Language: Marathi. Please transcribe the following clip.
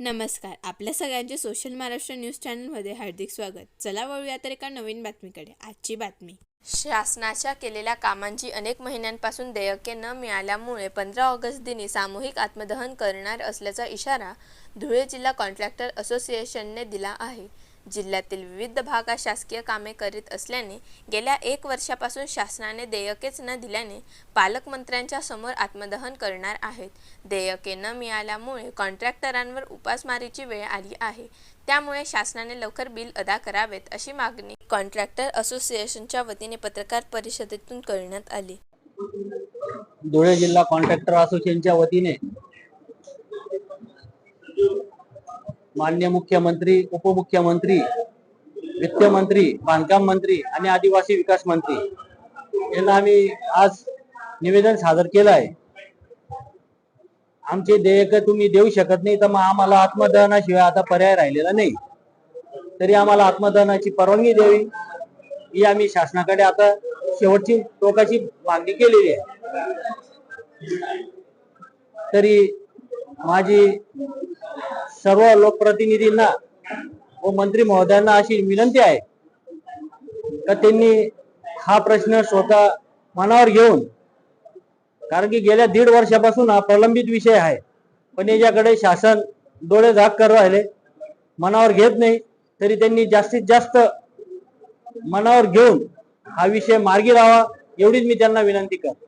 नमस्कार. आपल्या सगळ्यांचे सोशल महाराष्ट्र न्यूज चॅनलमध्ये हार्दिक स्वागत. चला वळूया तर एका नवीन बातमीकडे. आजची बातमी. शासनाच्या केलेल्या कामांची अनेक महिन्यांपासून देयके न मिळाल्यामुळे पंधरा ऑगस्ट दिनी सामूहिक आत्मदहन करणार असल्याचा इशारा धुळे जिल्हा कॉन्ट्रॅक्टर असोसिएशनने दिला आहे. जिल्ह्यातील विविध भागात शासकीय कामे करीत असल्याने गेल्या एक वर्षापासून शासनाने देयकेच न दिल्याने पालकमंत्र्यांच्या समोर आत्मदहन करणार आहेत. देयके न मिळाल्यामुळे कॉन्ट्रॅक्टरांवर उपासमारीची वेळ आली आहे. त्यामुळे शासनाने लवकर बिल अदा करावेत अशी मागणी कॉन्ट्रॅक्टर असोसिएशनच्या वतीने पत्रकार परिषदेतून करण्यात आली. धुळे जिल्हा कॉन्ट्रॅक्टर असोसिएशनच्या वतीने मान्य मुख्यमंत्री उपमुख्यमंत्री वित्तमंत्री बांधकाम मंत्री आणि आदिवासी विकास मंत्री यांना आम्ही आज निवेदन सादर केलं आहे आमचे देयक तुम्ही देऊ शकत नाही तर मग आम्हाला आत्मदहनाशिवाय आता पर्याय राहिलेला नाही. तरी आम्हाला आत्मदहनाची परवानगी द्यावी ही आम्ही शासनाकडे आता शेवटची टोकाची मागणी केलेली आहे. तरी माझी सर्व लोकप्रतिनिधींना व मंत्री महोदयांना अशी विनंती आहे का त्यांनी हा प्रश्न स्वतः मनावर घेऊन कारण की गेल्या दीड वर्षापासून हा प्रलंबित विषय आहे पण याच्याकडे शासन डोळे झाक कर राहिले. मनावर घेत नाही तरी त्यांनी जास्तीत जास्त मनावर घेऊन हा विषय मार्गी लावा एवढीच मी त्यांना विनंती करतो.